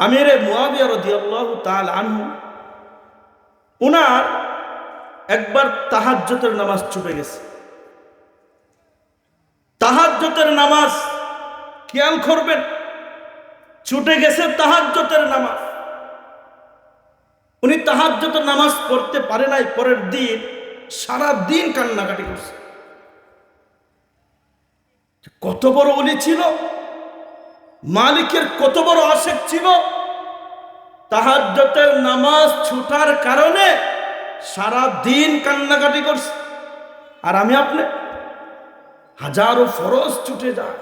আমির মুয়াবিয়া রদিয়াল্লাহু তাআলা আনহু, উনার একবার তাহাজ্জতের নামাজ ছুটে গেছে। তাহাজ্জতের নামাজ খেয়াল করবেন, ছুটে গেছে তাহাজ্জতের নামাজ। উনি তাহাজ্জতের নামাজ পড়তে পারে নাই, পরের দিন সারা দিন কান্নাকাটি করছে। কত বড় উনি ছিল? মালিকের কত বড় আশেক ছিল? তাহাজ্জতের নামাজ ছুটার কারণে সারা দিন কান্নাকাটি করছে। আর আমি আপনি হাজারো ফরজ ছুটে যায়।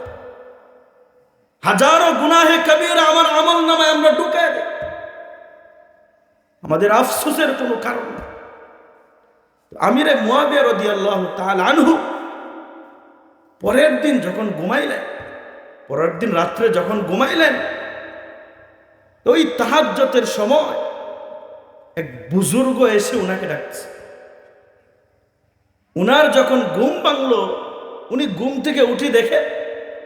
হাজারো গুনাহে কবির আমার আমল নামায় আমরা ঢুকে দিই আমাদের আফসোসের কোনো কারণ নেই। আমিরে মুয়াবিয়া রাদিয়াল্লাহু তাআলা আনহু পরের দিন যখন ঘুমাইলেন পরের দিন রাত্রে যখন ঘুমাইলেন, ওই তাহাজ্জতের সময় এক বুজুর্গ এসে উনাকে ডাকছে। উনার যখন ঘুম ভাঙলো, উনি ঘুম থেকে উঠি দেখে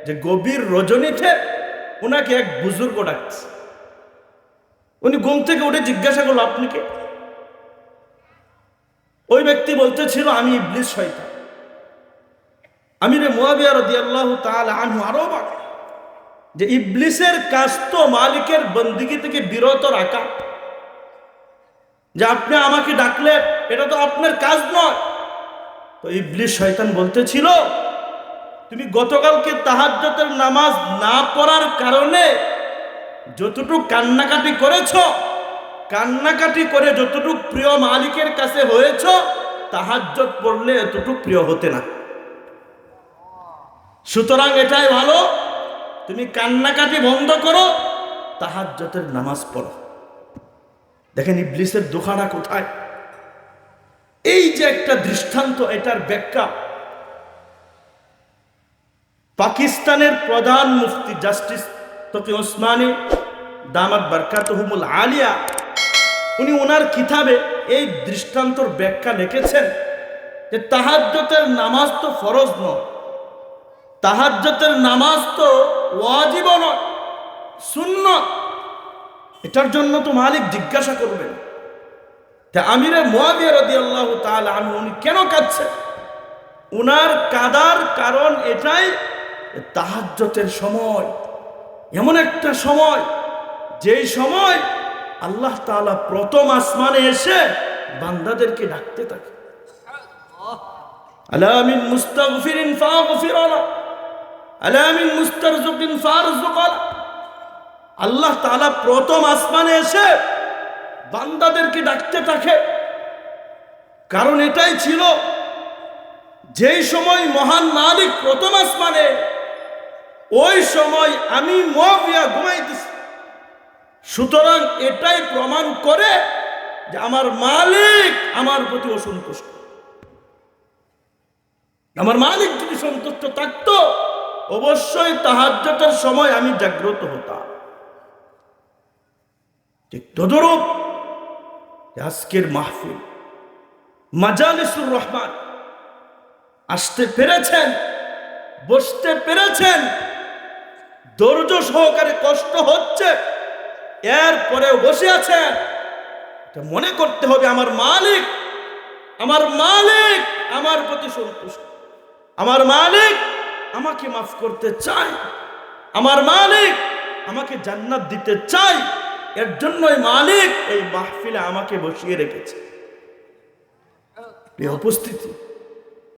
যে গভীর রজনীতে উনাকে এক বুজুর্গ ডাকছে। উনি ঘুম থেকে উঠে জিজ্ঞাসা করল, আপনি কে? ওই ব্যক্তি বলতেছিল, আমি ইবলিস শয়তান। আমি রে মুয়াবিয়া রাদিয়াল্লাহু তাহলে আনহু আরও বাক যে ইবলিসের কাজ তো মালিকের বন্দিগি থেকে বিরত রাখা। যে আপনি আমাকে ডাকলে এটা তো আপনার কাজ নয়। তো ইবলিস শয়তান বলতেছিল, তুমি গতকালকে তাহাজ্জতের নামাজ না পড়ার কারণে যতটুকু কান্নাকাটি করেছ, কান্নাকাটি করে যতটুকু প্রিয় মালিকের কাছে হয়েছ তাহাজ্জত পড়লে এতটুকু প্রিয় হতে না। সুতরাং এটাই ভালো। তুমি কান্নাকাটি বন্ধ করো তাহাজ্জতের নামাজ পড়ো। দেখেন ইবলিসের দোকানা কোথায় এই যে একটা দৃষ্টান্ত, এটার ব্যাখ্যা। পাকিস্তানের প্রধান মুফতি জাস্টিস তকি ওসমানী, দামাত বারকাতহুমুল আলিয়া, উনি ওনার কিতাবে এই দৃষ্টান্তর ব্যাখ্যা লিখেছেন যে তাহাজ্জতের নামাজ তো ফরজ নয়। তাহাজ্জতের নামাজ তো ওয়াজিব নয় শূন্য এটার জন্য তো মালিক জিজ্ঞাসা করবেন। তা আমিরে মোয়াবিয়া রাদিয়াল্লাহু তাআলা আনহু, উনি কেন কাঁদছেন? উনার কাদার কারণ এটাই তাহাজ্জতের সময়, এমন একটা সময়, যেই সময় আল্লাহ তাআলা প্রথম আসমানে এসে বান্দাদেরকে ডাকতে থাকে। আলামিন মুস্তাগফিরিন ফাগফির আলা আল্লাহ তাআলা প্রথম আসমানে এসে বান্দাদেরকে ডাকতে থাকে। কারণ এটাই ছিল যেই সময় মহান মালিক প্রথম আসমানে, ওই সময় আমি মহিয়া ঘুমাইতেছি। সুতরাং এটাই প্রমাণ করে যে আমার মালিক আমার প্রতি অসন্তুষ্ট। আমার মালিক যদি সন্তুষ্ট থাকতো অবশ্যই তাহাজ্জতের সময় আমি জাগ্রত হতাম। ঠিক তদরূপ আজকের মাহফিল, মাজালিসুর রহমান আসতে পেরেছেন, বসতে পেরেছেন, ধৈর্য সহকারে কষ্ট হচ্ছে, এরপরেও বসে আছেন। মনে করতে হবে আমার মালিক আমার মালিক আমার প্রতি সন্তুষ্ট, আমার মালিক আমাকে মাফ করতে চায়। আমার মালিক আমাকে জান্নাত দিতে চাই এর জন্যই মালিক এই মাহফিলে আমাকে বসিয়ে রেখেছে। উপস্থিতি